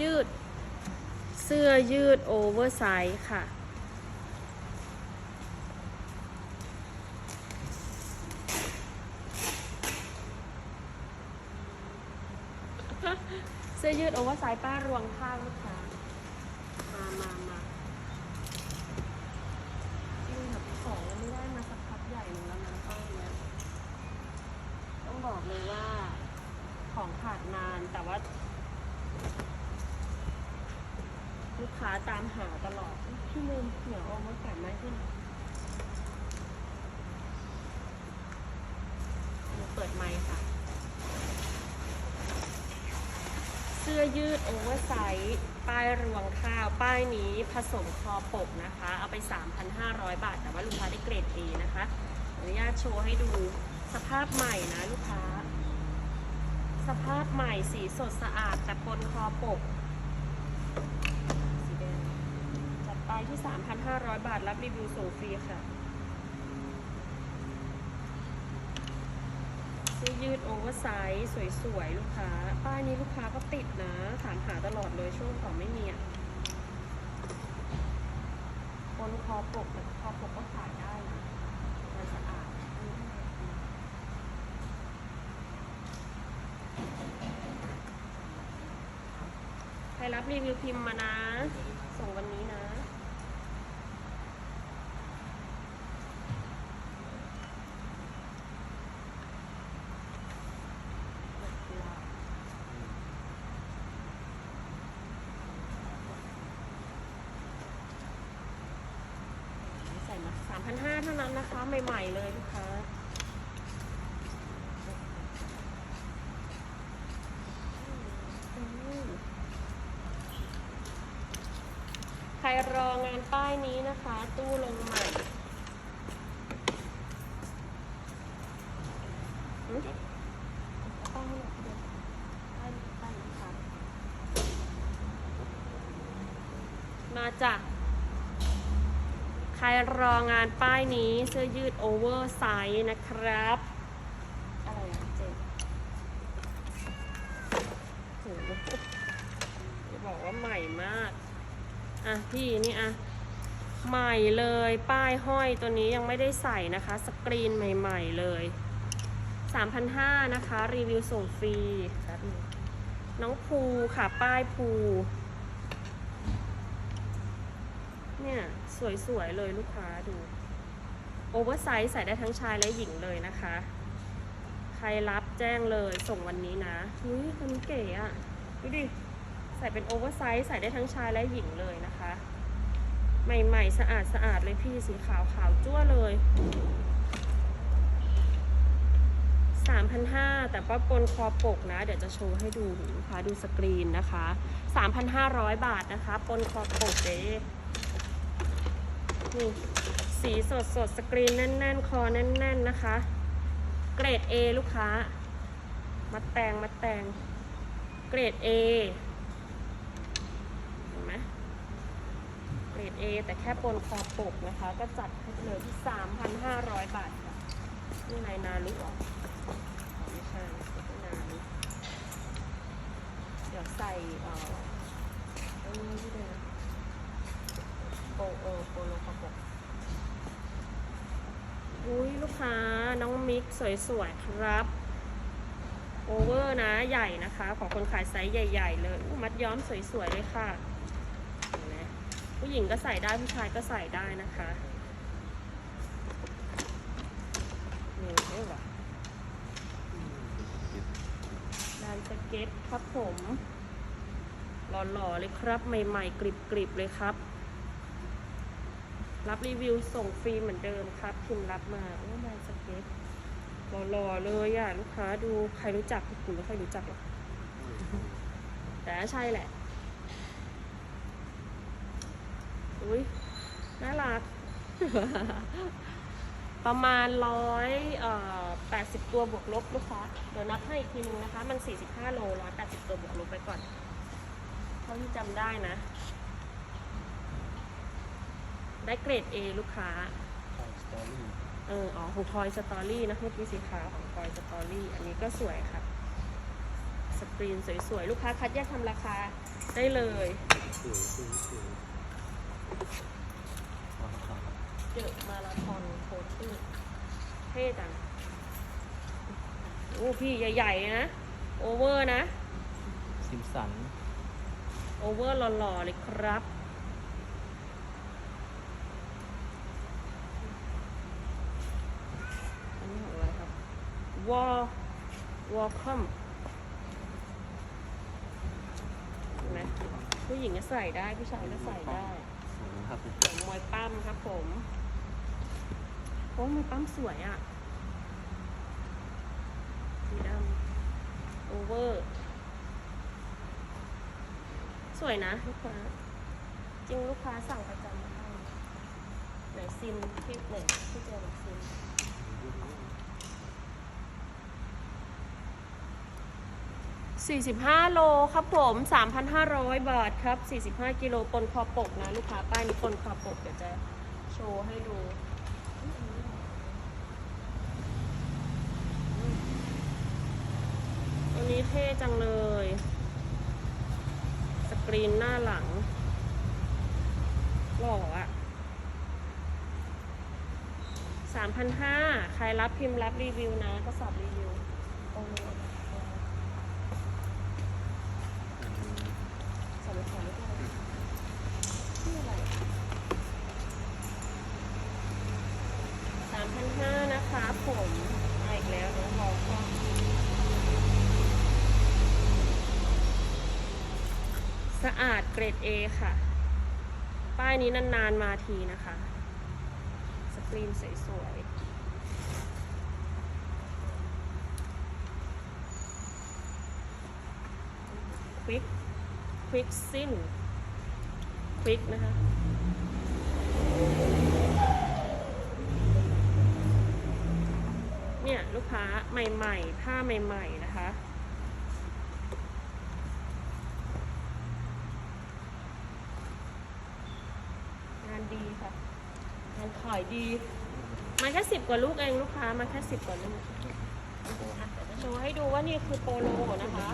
ยืด เสื้อยืดโอเวอร์ไซส์ค่ะ เสื้อยืดโอเวอร์ไซส์ป้ารวงข้างลูกค้า มามามาจริงแบบของไม่ได้มาสักพักใหญ่หนึ่งแล้วนะป้ายเนี้ย ต้องบอกเลยว่าของขาดนานแต่ว่า ลูกค้าตามหาตลอด พี่ ลืมเหนียวเอามาแกะไม้ขึ้นเดี๋ยวเปิดไม้ค่ะ เสื้อยืดโอเวอร์ไซส์ป้ายรวงข้าว ป้ายนี้ผสมคอปกนะคะ เอาไป 3,500 บาท แต่ว่าลูกค้าได้เกรด A นะคะออนุญาตโชว์ให้ดูสภาพใหม่นะลูกค้า สภาพใหม่สีสดสะอาดแต่ปนคอปก สีแดง จัดไปที่ 3,500 บาท รับรีวิวส่งฟรีค่ะเสื้อยืดโอเวอร์ไซส์สวยๆ ลูกค้า ป้ายนี้ลูกค้าก็ติดนะ ถามหาตลอดเลยช่วงก่อนไม่มีอะบนคอปกแต่คอปกก็ขายได้นะมันสะอาดใครรับรีวิวพิมพ์มานะ ส่งวันนี้นะ ใส่มาสามพันห้าเท่านั้นนะคะ ใหม่ๆเลยลูกค้าใครรองานป้ายนี้นะคะ ตู้ลงใหม่หึป้ายไหนเดี๋ยวป้ายป้ายนี้ค่ะมาจากใครร องานป้ายนี้เสื้อยืดโอเวอร์ไซส์นะครับ อะไรอะเจนโหจะบอกว่าใหม่มาก อะพี่นี่อะ ใหม่เลยป้ายห้อยตัวนี้ยังไม่ได้ใส่นะคะ สกรีนใหม่ ๆ เลย3,500นะคะ รีวิวส่งฟรี น้องภูค่ะ ป้ายภู เนี่ยสวยๆเลยลูกค้าดูโอเวอร์ไซส์ใส่ได้ทั้งชายและหญิงเลยนะคะ ใครรับแจ้งเลยส่งวันนี้นะอุ้ยตัวนี้เก๋อะดูดิ ใส่เป็นโอเวอร์ไซส์ใส่ได้ทั้งชายและหญิงเลยนะคะ ใหม่ๆ สะอาดสะอาดเลยพี่สีขาวขาวจั่วเลย3,500 แต่ป้าปนคอปกนะ เดี๋ยวจะโชว์ให้ดูลูกค้าดูสกรีนนะคะ 3,500 บาทนะคะ ปนคอปกเจ๊ นี่สีสดสดสกรีนแน่น ๆ คอแน่น ๆ นะคะ เกรด A ลูกค้า มาแตงมาแตงเกรด A เห็นไหมเกรด A แต่แค่ปนคอปกนะคะ ก็จัดให้เลยที่ 3,500 บาทค่ะ นี่นายนาลุกออ๋อไม่ใช่ไม่นาลุเดี๋ยวใส่เอ่อตรงนี้ที่เดิมโปเออโปโล อุ้ยลูกค้าน้องมิกสวยๆครับ โอเวอร์นะใหญ่นะคะ ของคนขายไซส์ใหญ่ ๆ เลยมัดย้อมสวยๆเลยค่ะเห็นไหมผู้หญิงก็ใส่ได้ผู้ชายก็ใส่ได้นะคะนี่เห็นปะลานสเก็ตครับผมหล่อๆเลยครับ ใหม่ๆกริบๆเลยครับ รับรีวิวส่งฟรีเหมือนเดิมครับพิมพ์รับมาโอ้ลาสเก็ตหล่อๆเลยอะลูกค้าดูใครรู้จักคุณไม่ค่อยรู้จักหรอกแต่ใช่แหละ อุ้ยน่ารัก ประมาณร้อยเอ่อแปดสิบตัวบวกลบลูกค้า เดี๋ยวนับให้อีกทีนึงนะคะ มันสี่สิบห้าโลร้อยแปดสิบตัวบวกลบไปก่อน เท่าที่จำได้นะ ได้เกรด A ลูกค้าสตอรี่เอออ๋อของ Toy Story นะเมื่อกี้สีขาวของ Toy Story อันนี้ก็สวยครับสกรีนสวยๆ ลูกค้าคัดแยกทำราคาได้เลย สวยสวยสวยว้าวครับเดอะมาราธอนโคตี้เท่จังโอ้พี่ใหญ่ๆนะ โอเวอร์นะ ซิมสัน โอเวอร์หล่อๆเลยครับ อันนี้ของอะไรครับ วอลวอลคัมเห็นไหมผู้หญิงก็ใส่ได้ ผู้ชายก็ใส่ได้สวยครับผมมวยปั้มครับผมโอ้มวยปั้มสวยอะ่ะสีดำโอเวอร์ สวยนะลูกค้าจริงลูกค้าสั่งประจำมาให้ไหนซิมที่ไหนที่เจอแบบซิม 45 โลครับผม 3,500 บาทครับ 45 กิโลปนคอปกนะ ลูกค้าป้ายนี้ปนคอปก เดี๋ยวจะโชว์ให้ดู ตัวนี้เท่จังเลย สกรีนหน้าหลัง หล่ออะ3,500 ใครรับพิมพ์รับรีวิวนะ ก็สอบรีวิวตรงนี้ สอบไปขอไม่ได้ชื่ออะไร3,500นะคะผมมาอีกแล้วน้องบอกว่าสะอาดเกรด A ค่ะ ป้ายนี้นานๆมาทีนะคะ สกรีนสวยๆควิก ควิกซินควิกนะคะเนี่ยลูกค้าใหม่ๆ ผ้าใหม่ๆนะคะ งานดีค่ะ งานขายดี มาแค่สิบกว่าลูกเองลูกค้ามาแค่สิบกว่าลูกอะเดี๋ยวจะโชว์ให้ดูว่านี่คือโปโลนะคะ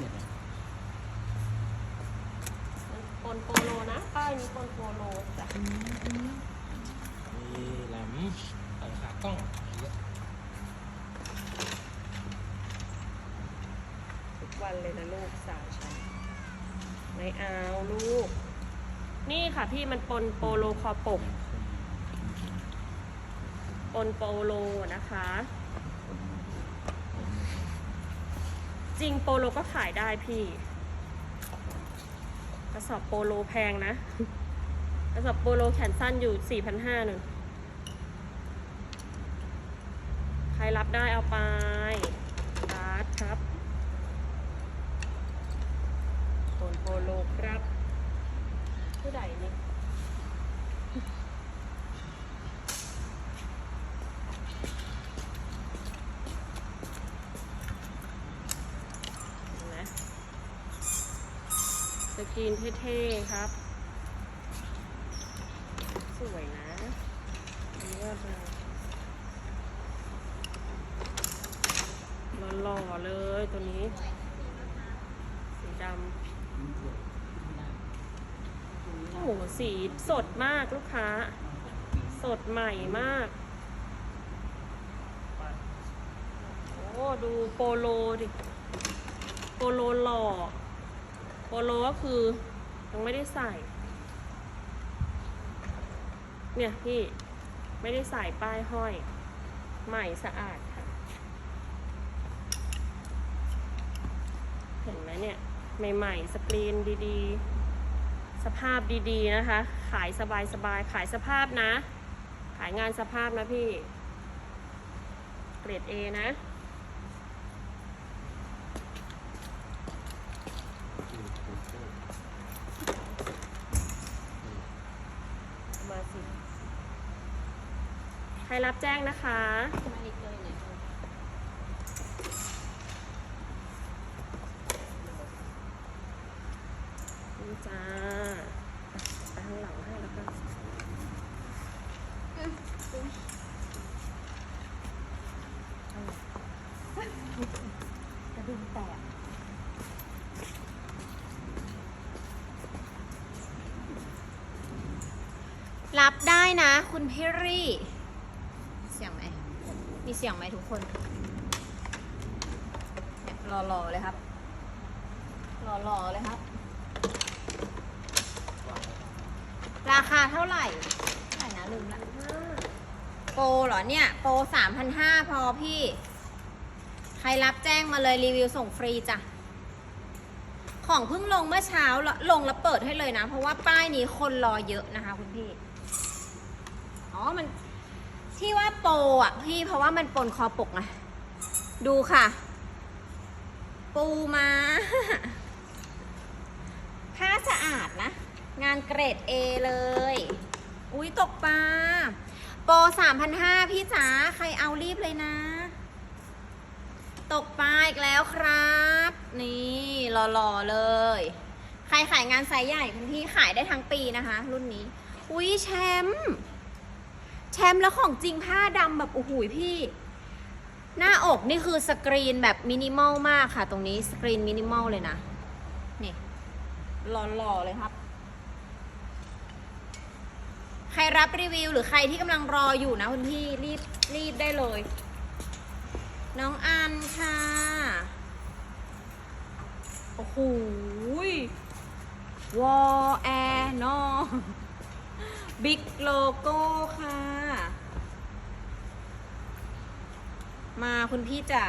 ป นโปโลนะป้ายนี้ปนโปโลจ้ะมีแหลมใส่ขากล้องทุกวันเลยนะลูกสาวฉันไม่เอาลูก นี่ค่ะพี่มันปนโปโลคอปกปนโปโลนะคะ จริงโปโลก็ขายได้พี่ กระสอบโปโลแพงนะ กระสอบโปโลแขนสั้นอยู่4,500นึงใครรับได้เอาไปบาสครับปนโปโลครับผู้ใดนี่ไหม สกรีนเท่ๆครับ สวยนะเลือกเลยหล่อๆเลยตัวนี้ สีดำโอ้โหสีสดมากลูกค้า สดใหม่มาก โอ้ดูโปโลดิ โปโลหล่อ โปโลก็คือยังไม่ได้ใส่ เนี่ยพี่ไม่ได้ใส่ป้ายห้อย ใหม่สะอาดค่ะ เห็นไหมเนี่ย ใหม่ๆ สกรีนดีๆ สภาพดีๆนะคะ ขายสบายๆ ขายสภาพนะ ขายงานสภาพนะพี่ เกรด A นะ รรับแจ้งนะคะนี่จ้าไปข้างหลังให้แล้วกันกระดุมแตกรับได้นะคุณพิรี่ เสียงไหมทุกคนเนี่ยรอๆเลยครับรอๆเลยครับ ราคาเท่าไหร่เท่าไหร่นะลืมละโปรเหรอเนี่ย โปรสามพันห้าพอพี่ ใครรับแจ้งมาเลยรีวิวส่งฟรีจ้ะ ของเพิ่งลงเมื่อเช้าแล้วลงแล้วเปิดให้เลยนะ เพราะว่าป้ายนี้คนรอเยอะนะคะคุณพี่ อ๋อ มัน ที่ว่าโปอะพี่เพราะว่ามันปนคอปกไงดูค่ะ ปูมาผ้าสะอาดนะ งานเกรด A เลย อุ้ยตกปลาโปร3,500 พี่จ๋าใครเอารีบเลยนะ ตกปลาอีกแล้วครับ นี่หล่อๆเลย ใครขายงานไซส์ใหญ่คุณพี่ขายได้ทั้งปีนะคะ รุ่นนี้ อุ้ยแชมป์ แชมป์แล้วของจริงผ้าดำแบบโอ้โหพี่ หน้าอกนี่คือสกรีนแบบมินิมอลมากค่ะ ตรงนี้สกรีนมินิมอลเลยนะ นี่หล่อๆเลยครับ ใครรับรีวิวหรือใครที่กำลังรออยู่นะคุณพี่รีบรีบได้เลย น้องอันค่ะ โอ้โหวอแอร์นอ บิ๊กโลโก้ค่ะ มาคุณพี่จ๋า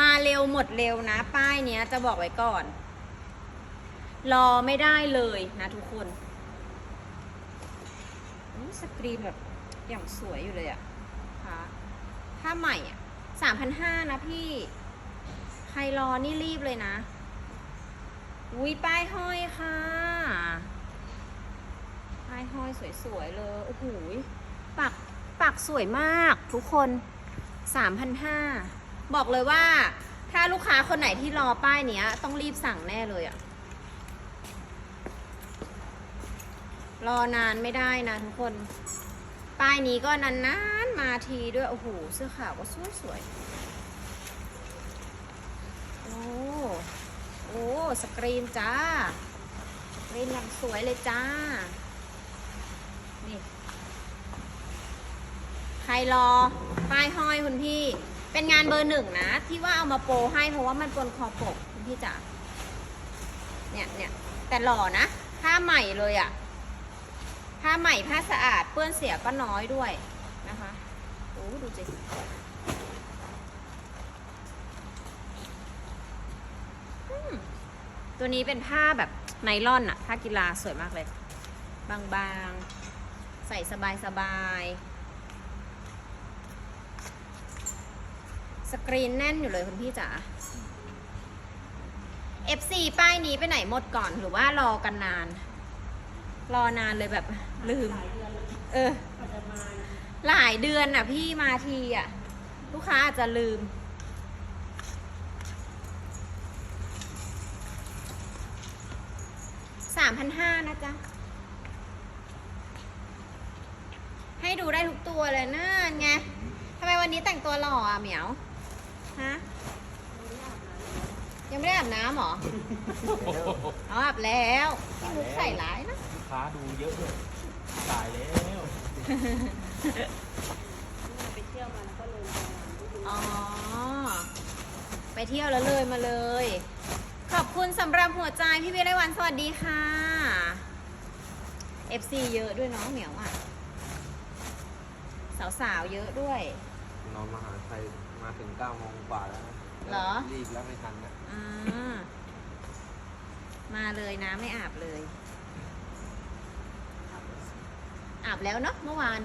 มาเร็วหมดเร็วนะ ป้ายเนี้ยจะบอกไว้ก่อน รอไม่ได้เลยนะทุกคนสกรีนแบบอย่างสวยอยู่เลยอะค่ะถ้าใหม่อะสามพันห้านะพี่ ใครรอนี่รีบเลยนะ อุ้ยป้ายห้อยค่ะ ป้ายห้อยสวยๆเลย โอ้โหปักปักสวยมากทุกคน3,500บอกเลยว่า ถ้าลูกค้าคนไหนที่รอป้ายเนี้ย ต้องรีบสั่งแน่เลยอะรอนานไม่ได้นะทุกคน ป้ายนี้ก็นานๆมาทีด้วย โอ้โห เสื้อขาวก็สวยๆ โอ้ โอ้ สกรีนจ้าสกรีนอย่างสวยเลยจ้า ใครรอป้ายห้อยคุณพี่ เป็นงานเบอร์หนึ่งนะ ที่ว่าเอามาโปรให้เพราะว่ามันปนคอปกคุณพี่จ๋าเนี่ยเนี่ยแต่หล่อนะผ้าใหม่เลยอะผ้าใหม่ผ้าสะอาดเปื้อนเสียก็น้อยด้วยนะคะโอ้ดูสิตัวนี้เป็นผ้าแบบไนล่อนอะผ้ากีฬาสวยมากเลย บางๆ ใส่สบายๆ สกรีนแน่นอยู่เลยคุณพี่จ๋า FC ป้ายนี้ไปไหนหมดก่อนหรือว่ารอกันนาน รอนานเลยแบบลืม เออ หลายเดือนน่ะพี่มาทีอะ ลูกค้าอาจจะลืม สามพันห้านะจ๊ะ ให้ดูได้ทุกตัวเลยนั่นไงทำไมวันนี้แต่งตัวหล่ออะเหมียว ฮะ ยังไม่ได้อาบน้ำเหรออ๋ออาบแล้วพี่มุกใส่ร้ายนะ ลูกค้าดูเยอะเลยตายแล้วไปเที่ยวมาแล้วก็เลยมาดูอ๋อ ไปเที่ยวแล้วเลยมาเลย ขอบคุณสำหรับหัวใจพี่เบียร์ไต้หวันสวัสดีค่ะ FC เยอะด้วยเน้องเหมียวอะ สาวๆเยอะด้วยนอนมหาชัย มาถึงเก้าโมงกว่าแล้วนะเหรอ รีบแล้วไม่ทันนะอ่ามาเลยนะไม่อาบเลย อาบแล้วเนาะเมื่อวาน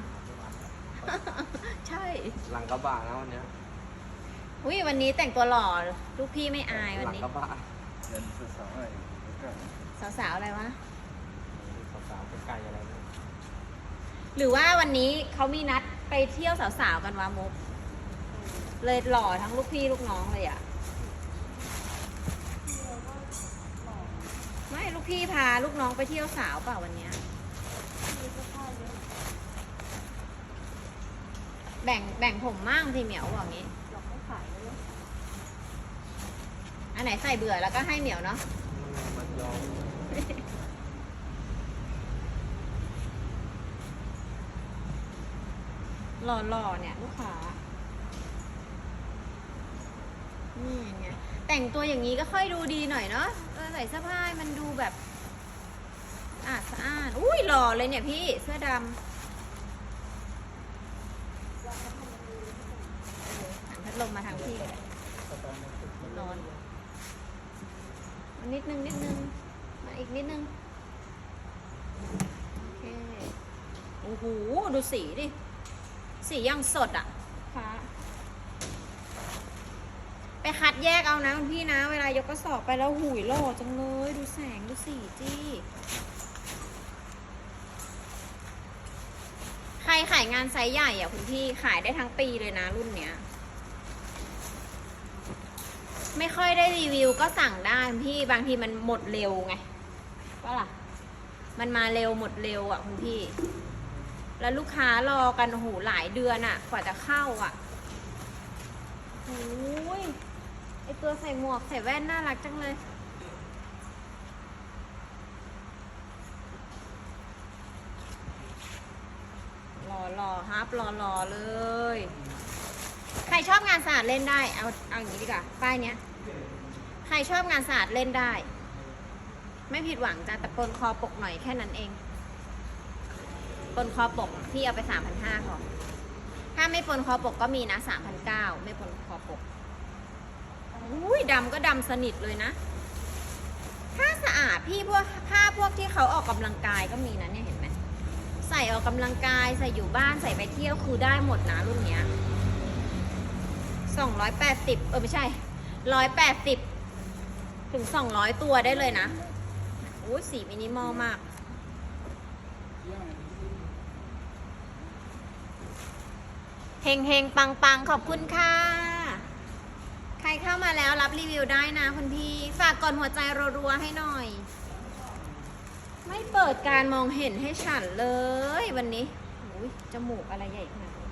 ใช่ หลังกระบะนะวันเนี้ยอุ้ยวันนี้แต่งตัวหล่อลูกพี่ไม่อายวันหลังนี้ กระบะเดินสาวๆอะไรสาวๆอะไรวะ สาวๆใกล้ๆอะไรเนี่ยหรือว่าวันนี้เขามีนัดไปเที่ยวสาวๆกันวะมุก เลยหล่อทั้งลูกพี่ลูกน้องเลยอะ่ะ ไม่ลูกพี่พาลูกน้องไปเที่ยวสาวเปล่าวันเนี้ยแบ่งแบ่งผมมั่งสิเหมียวบอกงี้หลอกให้ขายแล้วเนอะอันไหนใส่เบื่อแล้วก็ให้เหมียวเนาะ มันยอมหล่อๆเนี่ย ลูกค้า นี่ไงแต่งตัวอย่างนี้ก็ค่อยดูดีหน่อยเนาะใส่เสื้อผ้ามันดูแบบสะอาดสะอาดอุ้ยหล่อเลยเนี่ยพี่เสื้อดำหันพัดลมมาทางพี่เลยร้อนมานิดนึงนิดนึงมาอีกนิดนึงโอเคโอ้โหดูสีดิ สียังสดอะฟ้า ไปคัดแยกเอานะคุณพี่นะ เวลายกกระสอบไปแล้วหุยหล่อจังเลย ดูแสง ดูสีจี้ ใครขายงานไซส์ใหญ่อะคุณพี่ขายได้ทั้งปีเลยนะรุ่นเนี้ย ไม่ค่อยได้รีวิวก็สั่งได้คุณพี่บางทีมันหมดเร็วไงว่าล่ะ มันมาเร็วหมดเร็วอะคุณพี่ แล้วลูกค้ารอกันโหหลายเดือนอะ กว่าจะเข้าอะโอ้ย อตัวใส่หมวกใส่แว่นน่ารักจังเลยรอรอฮับรอรอเลย ใครชอบงานสะอาดเล่นได้ เอาเอาอย่างนี้ดีกว่า ป้ายเนี้ย ใครชอบงานสะอาดเล่นได้ ไม่ผิดหวังจ้ะแต่ปนคอปกหน่อยแค่นั้นเองปนคอปกพี่เอาไปสามพันห้าพอถ้าไม่ปนคอปกก็มีนะสามพันเก้าไม่ปนคอปก อุ้ยดำก็ดำสนิทเลยนะถ้าสะอาดพี่พวกผ้าพวกที่เขาออกกำลังกายก็มีนะเนี่ยเห็นไหมใส่ออกกำลังกายใส่อยู่บ้านใส่ไปเที่ยวคือได้หมดนะรุ่นเนี้ยสองร้อยแปดสิบเออไม่ใช่ร้อยแปดสิบถึงสองร้อยตัวได้เลยนะอุ้ยสีมินิมอลมาก เฮงเฮงปังปังขอบคุณค่ะ ใครเข้ามาแล้วรับรีวิวได้นะคุณพี่ฝากกดหัวใจรัวๆให้หน่อย ไม่เปิดการมองเห็นให้ฉันเลยวันนี้อุ้ยจมูกอะไรใหญ่ขนาดนี้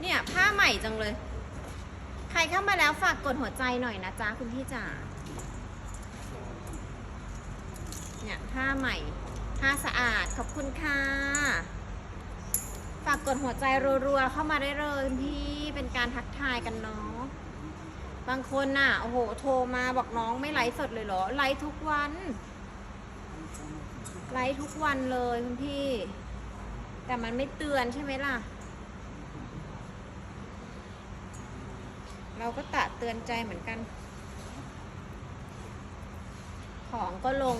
เนี่ยผ้าใหม่จังเลย ใครเข้ามาแล้วฝากกดหัวใจหน่อยนะจ๊ะคุณพี่จ๋าเนี่ยผ้าใหม่ผ้าสะอาดขอบคุณค่ะฝากกดหัวใจรัวๆเข้ามาได้เลยพี่เป็นการทักทายกันเนาะ บางคนน่ะโอ้โหโทรมาบอกน้องไม่ไลฟ์สดเลยเหรอไลฟ์ทุกวันไลฟ์ทุกวันเลยคุณพี่ แต่มันไม่เตือนใช่ไหมล่ะ เราก็ตะเตือนใจเหมือนกัน ของก็ลง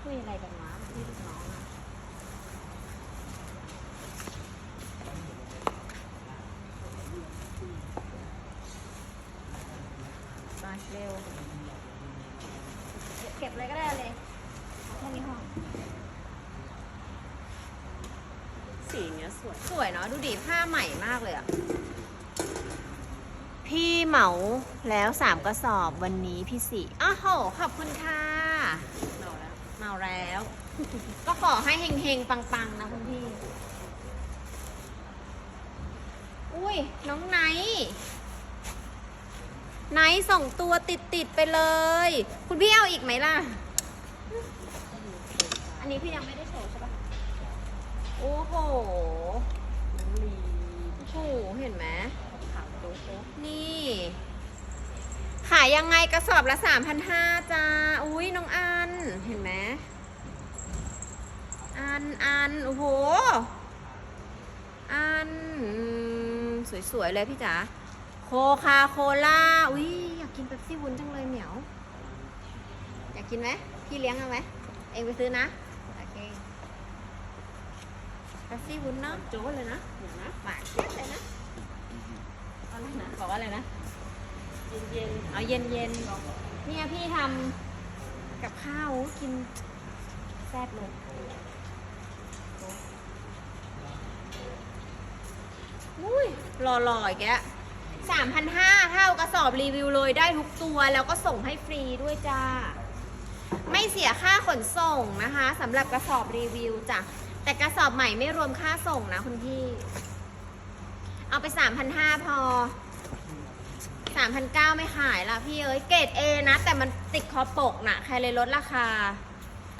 คุยอะไรกันวะพี่ลูกน้องอะมาเร็ว เก็บเลยก็ได้เลยเอาแค่นี้พอ สีเนี้ยสวย สวยเนาะดูดิผ้าใหม่มากเลยอะพี่เหมาแล้วสามกระสอบวันนี้พี่สี่อ้าวโหขอบคุณค่ะหน่อแล้วเมาแล้ว ก็ขอให้เฮงๆ ปังๆ นะคุณพี่ อุ้ยน้องไนท์ไนท์ส่งตัวติดๆ ไปเลย คุณพี่เอาอีกไหมล่ะ อันนี้พี่ยังไม่ได้โชว์ใช่ปะโอ้โหลี โอ้โหเห็นไหมขาวโต๊ะนี่ ขายยังไงกระสอบละสามพันห้าจ้า อุ้ยน้องอัน เห็นไหม อันอันโอ้โห อันอืมสวย ๆ เลยพี่จ๋า โคคาโคล่า อุ้ยอยากกินเป๊ปซี่วุ้นจังเลยเหมียว อยากกินไหม พี่เลี้ยงเอาไหม เองไปซื้อนะโอเค เป๊ปซี่วุ้นเนาะโจ้เลยนะเดี๋ยวนะหวานเจี๊ยบเลยนะอะไรนะบอกว่าอะไรนะเย็นเอาเย็นเย็นๆเนี่ยพี่ทำกับข้าวกินแซ่บเลยอุ้ยหล่อๆอีกแกสามพันห้าเท่ากระสอบรีวิวเลยได้ทุกตัวแล้วก็ส่งให้ฟรีด้วยจ้า ไม่เสียค่าขนส่งนะคะสำหรับกระสอบรีวิวจ้ะ แต่กระสอบใหม่ไม่รวมค่าส่งนะคุณพี่ เอาไปสามพันห้าพอสามพันเก้าไม่ขายละพี่เอ้ยเกรดเอนะ แต่มันติดคอปกนะใครเลยลดราคา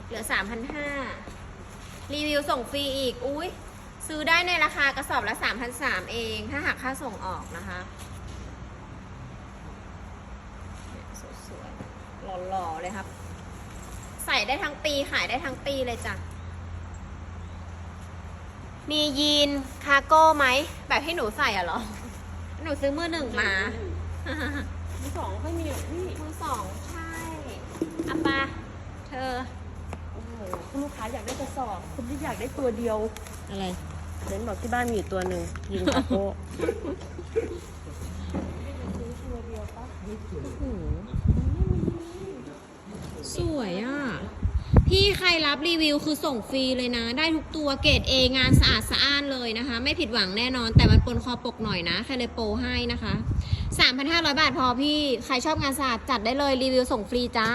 เหลือสามพันห้ารีวิวส่งฟรีอีก อุ้ยซื้อได้ในราคากระสอบละ3,300เอง ถ้าหากค่าส่งออกนะคะเนี่ยสวยๆหล่อๆเลยครับ ใส่ได้ทั้งปีขายได้ทั้งปีเลยจ้ะ มียีนคาร์โก้ไหม แบบให้หนูใส่อะเหรอ หนูซื้อมือหนึ่งมา มือสองไม่มีหรอกพี่มือสองใช่อะปะเธอ โอ้โหคุณลูกค้าอยากได้กระสอบ คุณที่อยากได้ตัวเดียวอะไรเน้นบอกที่บ้านมีอยู่ตัวหนึ่งยิงคาโก้สวยอะ พี่ใครรับรีวิวคือส่งฟรีเลยนะ ได้ทุกตัวเกรด A งานสะอาดสะอ้านเลยนะคะ ไม่ผิดหวังแน่นอน แต่มันปนคอปกหน่อยนะใครเลยโปรให้นะคะ 3,500 บาทพอพี่ ใครชอบงานสะอาดจัดได้เลยรีวิวส่งฟรีจ้า